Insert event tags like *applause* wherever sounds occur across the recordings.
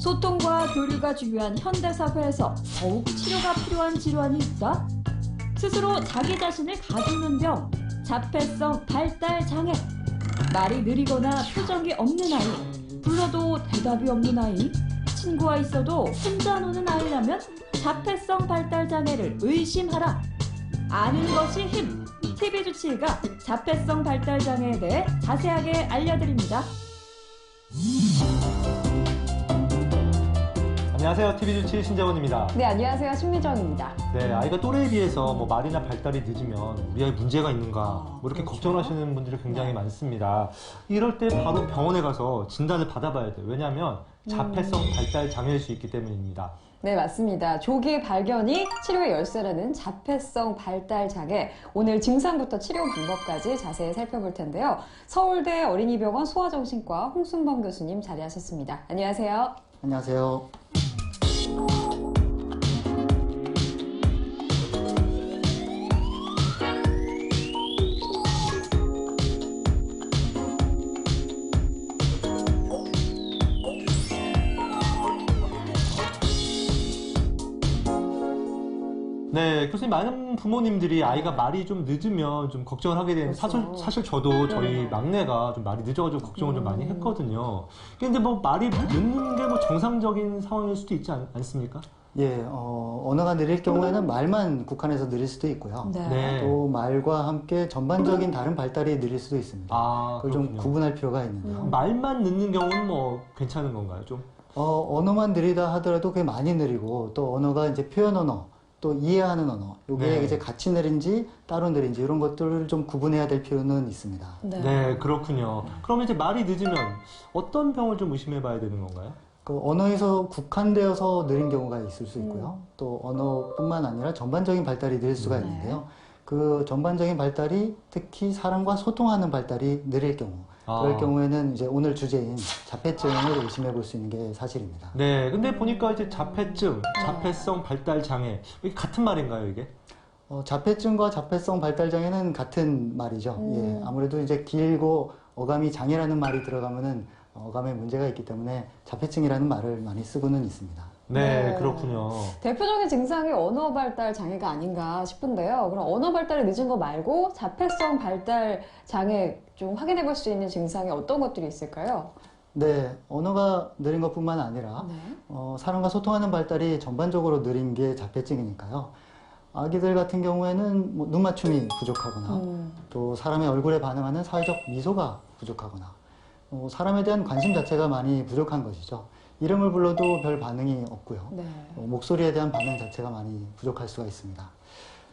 소통과 교류가 중요한 현대사회에서 더욱 치료가 필요한 질환이 있다? 스스로 자기 자신을 가두는 병, 자폐성 발달 장애, 말이 느리거나 표정이 없는 아이, 불러도 대답이 없는 아이, 친구와 있어도 혼자 노는 아이라면 자폐성 발달 장애를 의심하라. 아는 것이 힘. TV주치의가 자폐성 발달 장애에 대해 자세하게 알려드립니다. 안녕하세요. TV주치 신재원입니다. 네, 안녕하세요. 신미정입니다. 네, 아이가 또래에 비해서 뭐 말이나 발달이 늦으면 우리 아이 문제가 있는가 뭐 이렇게 그렇죠. 걱정하시는 분들이 굉장히 네. 많습니다. 이럴 때 바로 병원에 가서 진단을 받아봐야 돼요. 왜냐하면 자폐성 음. 발달 장애일 수 있기 때문입니다. 네, 맞습니다. 조기 발견이 치료의 열쇠라는 자폐성 발달 장애. 오늘 증상부터 치료 방법까지 자세히 살펴볼 텐데요. 서울대 어린이병원 소아정신과 홍순범 교수님 자리하셨습니다. 안녕하세요. 안녕하세요. 네, 교수님 많은 부모님들이 아이가 말이 좀 늦으면 좀 걱정을 하게 되는 그렇죠. 사실 사실 저도 저희 네. 막내가 좀 말이 늦어가지고 걱정을 좀 많이 음. 했거든요. 근데 뭐 말이 늦는 게 뭐 정상적인 상황일 수도 있지 않, 않습니까? 예, 어, 언어가 느릴 경우에는 말만 국한해서 느릴 수도 있고요. 네. 또 말과 함께 전반적인 다른 발달이 느릴 수도 있습니다. 아, 그걸 좀 그렇군요. 구분할 필요가 있는데요. 음. 말만 늦는 경우는 뭐 괜찮은 건가요? 좀? 어, 언어만 느리다 하더라도 그게 많이 느리고 또 언어가 이제 표현 언어, 또 이해하는 언어, 요게 네. 이제 같이 느린지 따로 느린지 이런 것들을 좀 구분해야 될 필요는 있습니다. 네, 그렇군요. 그러면 이제 말이 늦으면 어떤 병을 좀 의심해 봐야 되는 건가요? 그 언어에서 국한되어서 느린 경우가 있을 수 있고요. 또 언어뿐만 아니라 전반적인 발달이 느릴 수가 네. 있는데요. 그 전반적인 발달이 특히 사람과 소통하는 발달이 느릴 경우, 그럴 아. 경우에는 이제 오늘 주제인 자폐증을 의심해 볼 수 있는 게 사실입니다. 네, 근데 보니까 이제 자폐증, 자폐성 발달 장애 이게 같은 말인가요, 이게? 어, 자폐증과 자폐성 발달 장애는 같은 말이죠. 음. 예, 아무래도 이제 길고 어감이 장애라는 말이 들어가면은 어감에 문제가 있기 때문에 자폐증이라는 말을 많이 쓰고는 있습니다. 네, 네. 그렇군요. 대표적인 증상이 언어 발달 장애가 아닌가 싶은데요. 그럼 언어 발달이 늦은 거 말고 자폐성 발달 장애 좀 확인해 볼 수 있는 증상이 어떤 것들이 있을까요? 네, 언어가 느린 것뿐만 아니라 네. 어, 사람과 소통하는 발달이 전반적으로 느린 게 자폐증이니까요. 아기들 같은 경우에는 뭐 눈 맞춤이 부족하거나 음, 또 사람의 얼굴에 반응하는 사회적 미소가 부족하거나 어, 사람에 대한 관심 자체가 많이 부족한 것이죠. 이름을 불러도 별 반응이 없고요. 네. 어, 목소리에 대한 반응 자체가 많이 부족할 수가 있습니다.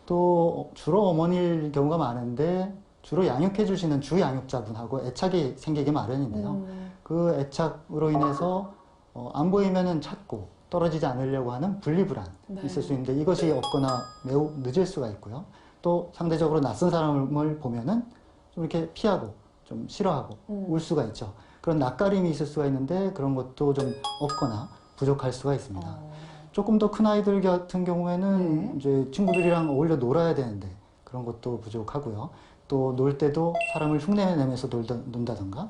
또 주로 어머니일 경우가 많은데 주로 양육해 주시는 주 양육자분하고 애착이 생기기 마련인데요. 음, 그 애착으로 인해서 어, 안 보이면은 찾고 떨어지지 않으려고 하는 분리불안 네. 있을 수 있는데 이것이 없거나 매우 늦을 수가 있고요. 또 상대적으로 낯선 사람을 보면은 좀 이렇게 피하고 좀 싫어하고 음. 울 수가 있죠. 그런 낯가림이 있을 수가 있는데 그런 것도 좀 없거나 부족할 수가 있습니다. 어, 조금 더 큰 아이들 같은 경우에는 네. 이제 친구들이랑 어울려 놀아야 되는데 그런 것도 부족하고요. 또 놀 때도 사람을 흉내내면서 놀다, 논다던가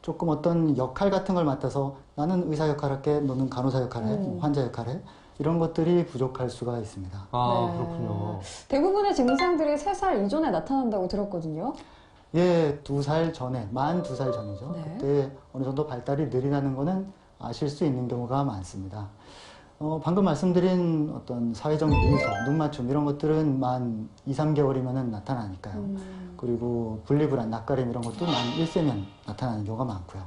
조금 어떤 역할 같은 걸 맡아서 나는 의사 역할 할게, 너는 간호사 역할 해, 음. 환자 역할 해 이런 것들이 부족할 수가 있습니다. 아, 네. 그렇군요. 대부분의 증상들이 3살 이전에 나타난다고 들었거든요. 예, 두 살 전에, 만 두 살 전이죠. 네. 그때 어느 정도 발달이 느리다는 거는 아실 수 있는 경우가 많습니다. 어, 방금 말씀드린 어떤 사회적 미소, 눈맞춤 이런 것들은 만 2, 3개월이면 나타나니까요. 음, 그리고 분리불안, 낯가림 이런 것도 만 1세면 나타나는 경우가 많고요.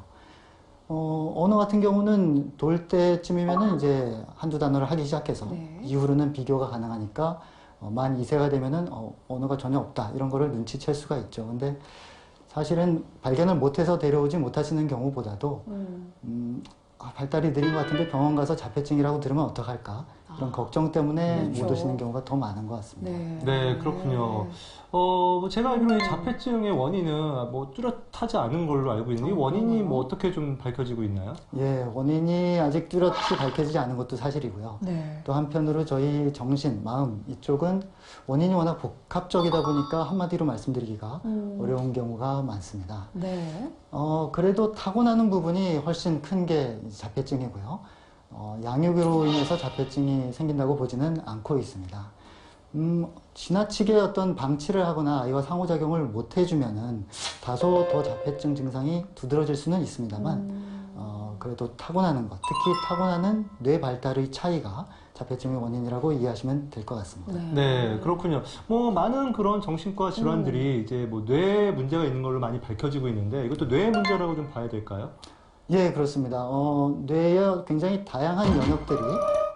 어, 언어 같은 경우는 돌 때쯤이면은 이제 한두 단어를 하기 시작해서 네. 이후로는 비교가 가능하니까 어, 만 2세가 되면은 어, 언어가 전혀 없다. 이런 거를 눈치챌 수가 있죠. 근데 사실은 발견을 못해서 데려오지 못하시는 경우보다도 음, 음, 아, 발달이 느린 것 같은데 병원 가서 자폐증이라고 들으면 어떡할까 아, 걱정 때문에 그렇죠. 못 오시는 경우가 더 많은 것 같습니다. 네. 네, 그렇군요. 어, 뭐 제가 알기로는 이 자폐증의 원인은 뭐 뚜렷하지 않은 걸로 알고 있는데 이 원인이 뭐 어떻게 좀 밝혀지고 있나요? 예, 원인이 아직 뚜렷이 밝혀지지 않은 것도 사실이고요. 네. 또 한편으로 저희 정신, 마음 이쪽은 원인이 워낙 복합적이다 보니까 한마디로 말씀드리기가 음, 어려운 경우가 많습니다. 네. 어, 그래도 타고나는 부분이 훨씬 큰 게 자폐증이고요. 어, 양육으로 인해서 자폐증이 생긴다고 보지는 않고 있습니다. 음, 지나치게 어떤 방치를 하거나 아이와 상호작용을 못 해주면은 다소 더 자폐증 증상이 두드러질 수는 있습니다만 어, 그래도 타고나는 것, 특히 타고나는 뇌 발달의 차이가 자폐증의 원인이라고 이해하시면 될 것 같습니다. 네, 그렇군요. 뭐 많은 그런 정신과 질환들이 이제 뭐 뇌 문제가 있는 걸로 많이 밝혀지고 있는데 이것도 뇌 문제라고 좀 봐야 될까요? 예, 그렇습니다. 어, 뇌의 굉장히 다양한 영역들이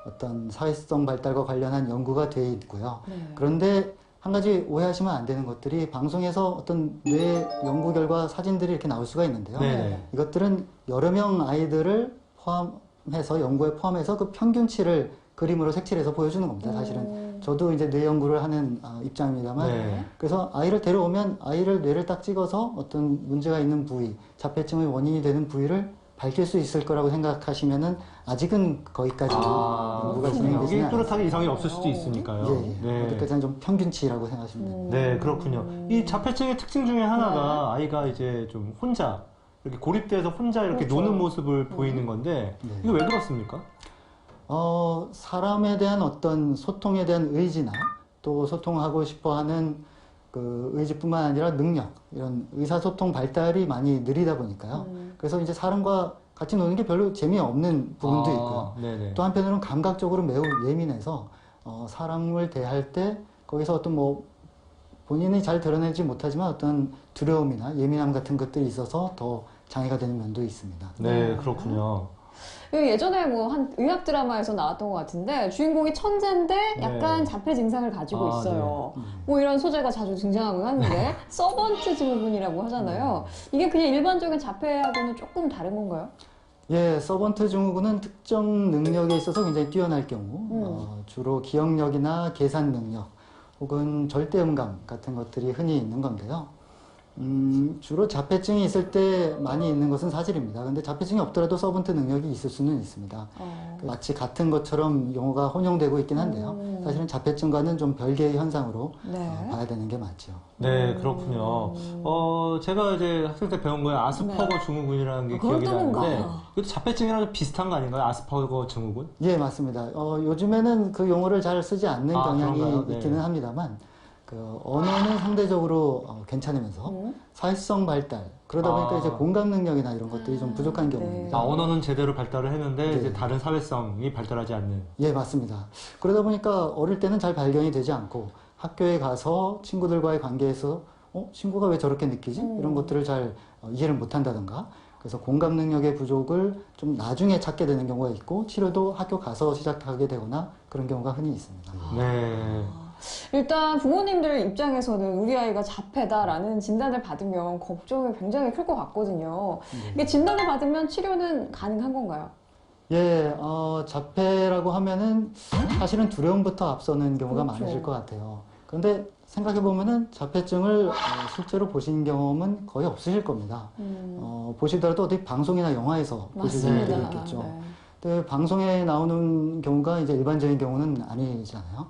어떤 사회성 발달과 관련한 연구가 되어 있고요. 네. 그런데 한 가지 오해하시면 안 되는 것들이 방송에서 어떤 뇌 연구 결과 사진들이 이렇게 나올 수가 있는데요. 네. 이것들은 여러 명 아이들을 포함해서 연구에 포함해서 그 평균치를 그림으로 색칠해서 보여주는 겁니다. 사실은 음. 저도 이제 뇌 연구를 하는 아, 입장입니다만 네. 그래서 아이를 데려오면 아이를 뇌를 딱 찍어서 어떤 문제가 있는 부위, 자폐증의 원인이 되는 부위를 밝힐 수 있을 거라고 생각하시면은 아직은 거기까지 아, 연구가 그렇군요. 진행되지는 여기 뚜렷하게. 이상이 없을 수도 있으니까요. 예, 예. 네. 어디까지는 좀 평균치라고 생각하시면 됩니다. 네, 그렇군요. 이 자폐증의 특징 중에 하나가 아이가 이제 좀 혼자 이렇게 고립돼서 혼자 이렇게 그렇죠. 노는 모습을 보이는 건데 네. 이게 왜 그렇습니까? 어, 사람에 대한 어떤 소통에 대한 의지나 또 소통하고 싶어 하는 그 의지뿐만 아니라 능력, 이런 의사소통 발달이 많이 느리다 보니까요. 그래서 이제 사람과 같이 노는 게 별로 재미없는 부분도 아, 있고요. 네네. 또 한편으로는 감각적으로 매우 예민해서 어, 사람을 대할 때 거기서 어떤 뭐 본인이 잘 드러내지 못하지만 어떤 두려움이나 예민함 같은 것들이 있어서 더 장애가 되는 면도 있습니다. 네, 그렇군요. 그 예전에 뭐 한 의학 드라마에서 나왔던 것 같은데 주인공이 천재인데 약간 네. 자폐 증상을 가지고 아, 있어요. 네. 뭐 이런 소재가 자주 등장하곤 하는데 *laughs* 서번트 증후군이라고 하잖아요. 이게 그냥 일반적인 자폐하고는 조금 다른 건가요? 예, 서번트 증후군은 특정 능력에 있어서 굉장히 뛰어날 경우 어, 주로 기억력이나 계산 능력 혹은 절대음감 같은 것들이 흔히 있는 건데요. 음, 주로 자폐증이 있을 때 많이 있는 것은 사실입니다. 근데 자폐증이 없더라도 서번트 능력이 있을 수는 있습니다. 어. 마치 같은 것처럼 용어가 혼용되고 있긴 한데요. 음. 사실은 자폐증과는 좀 별개의 현상으로 네. 어, 봐야 되는 게 맞죠. 네, 음. 그렇군요. 어, 제가 이제 학생 때 배운 거에 아스퍼거 네. 증후군이라는 게 아, 기억이. 나는데 이것도 자폐증이랑 좀 비슷한 거 아닌가요? 아스퍼거 증후군? 예, 맞습니다. 어, 요즘에는 그 용어를 잘 쓰지 않는 아, 경향이? 네. 있기는 합니다만, 그 언어는 상대적으로 어, 괜찮으면서 음. 사회성 발달 그러다 보니까 아. 이제 공감 능력이나 이런 것들이 좀 부족한 네. 경우입니다. 아, 언어는 제대로 발달을 했는데 네. 이제 다른 사회성이 발달하지 않는. 예, 맞습니다. 그러다 보니까 어릴 때는 잘 발견이 되지 않고 학교에 가서 친구들과의 관계에서 어, 친구가 왜 저렇게 느끼지? 음. 이런 것들을 잘 어, 이해를 못 한다던가. 그래서 공감 능력의 부족을 좀 나중에 찾게 되는 경우가 있고 치료도 학교 가서 시작하게 되거나 그런 경우가 흔히 있습니다. 네. 일단 부모님들 입장에서는 우리 아이가 자폐다라는 진단을 받으면 걱정이 굉장히 클 것 같거든요. 네. 이게 진단을 받으면 치료는 가능한 건가요? 예, 어, 자폐라고 하면은 사실은 두려움부터 앞서는 경우가 그렇죠. 많으실 것 같아요. 그런데 생각해 보면은 자폐증을 어, 실제로 보신 경험은 거의 없으실 겁니다. 음, 어, 보시더라도 어디 방송이나 영화에서 맞습니다. 경우도 있겠죠. 네. 근데 방송에 나오는 경우가 이제 일반적인 경우는 아니잖아요.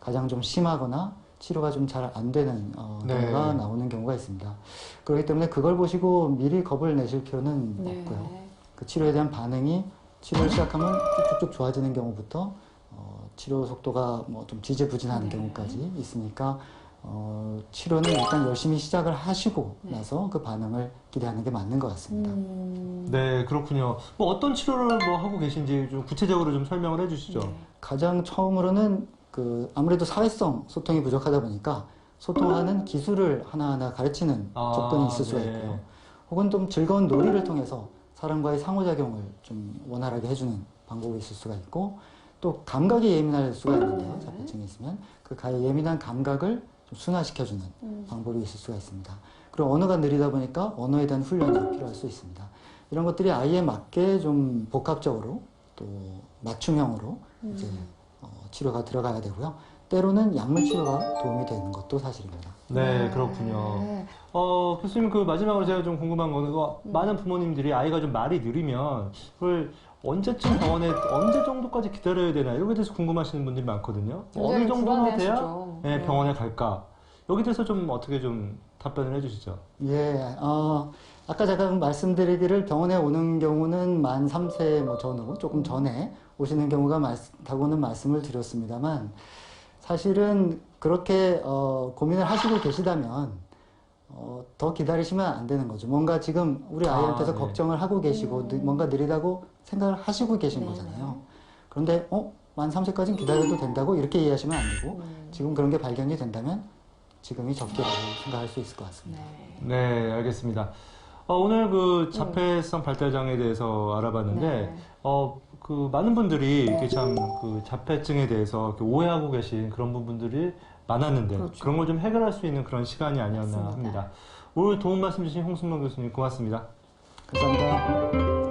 가장 좀 심하거나 치료가 좀 잘 안 되는 어, 네. 경우가 나오는 경우가 있습니다. 그렇기 때문에 그걸 보시고 미리 겁을 내실 필요는 네. 없고요. 그 치료에 대한 반응이 치료를 시작하면 쭉쭉쭉 좋아지는 경우부터 어, 치료 속도가 뭐 좀 지지부진한 네. 경우까지 있으니까 어, 치료는 일단 열심히 시작을 하시고 네. 나서 그 반응을 기대하는 게 맞는 것 같습니다. 음, 네, 그렇군요. 뭐 어떤 치료를 뭐 하고 계신지 좀 구체적으로 좀 설명을 해주시죠. 네. 가장 처음으로는 그 아무래도 사회성 소통이 부족하다 보니까 소통하는 기술을 하나하나 가르치는 아, 접근이 있을 수가 네. 있고요. 혹은 좀 즐거운 놀이를 통해서 사람과의 상호작용을 좀 원활하게 해주는 방법이 있을 수가 있고 또 감각이 예민할 수가 있는데요. 네. 자폐증이 있으면 그 가- 예민한 감각을 좀 순화시켜주는 음. 방법이 있을 수가 있습니다. 그리고 언어가 느리다 보니까 언어에 대한 훈련이 필요할 수 있습니다. 이런 것들이 아이에 맞게 좀 복합적으로 또 맞춤형으로 이제 어, 치료가 들어가야 되고요. 때로는 약물 치료가 도움이 되는 것도 사실입니다. 네, 그렇군요. 네. 어, 교수님 그 마지막으로 제가 좀 궁금한 거는 그 많은 부모님들이 아이가 좀 말이 느리면 그걸 언제쯤 병원에 언제 정도까지 기다려야 되나 이런 거에 대해서 궁금하시는 분들이 많거든요. 어느 정도나 돼야. 네, 네. 병원에 갈까? 여기 대해서 좀 어떻게 좀 답변을 해주시죠. 예, 어, 아까 제가 말씀드리기를 병원에 오는 경우는 만 3세 뭐 전후 조금 전에 오시는 경우가 많다고는 말씀을 드렸습니다만 사실은 그렇게 어, 고민을 하시고 계시다면 어, 더 기다리시면 안 되는 거죠. 뭔가 지금 우리 아, 아이한테서 네. 걱정을 하고 계시고 느- 뭔가 느리다고 생각을 하시고 계신 네, 거잖아요. 그런데 어? 만 3세까지는 기다려도 된다고 이렇게 이해하시면 안 되고 지금 그런 게 발견이 된다면 지금이 적기라고 생각할 수 있을 것 같습니다. 네. 네, 알겠습니다. 어, 오늘 그 자폐성 발달장애에 대해서 알아봤는데, 네. 어, 그 많은 분들이 이렇게 참 그 자폐증에 대해서 오해하고 계신 그런 부분들이 많았는데, 그렇죠. 그런 걸 좀 해결할 수 있는 그런 시간이 아니었나 맞습니다. 합니다. 오늘 도움 말씀 주신 홍순명 교수님 고맙습니다. 감사합니다.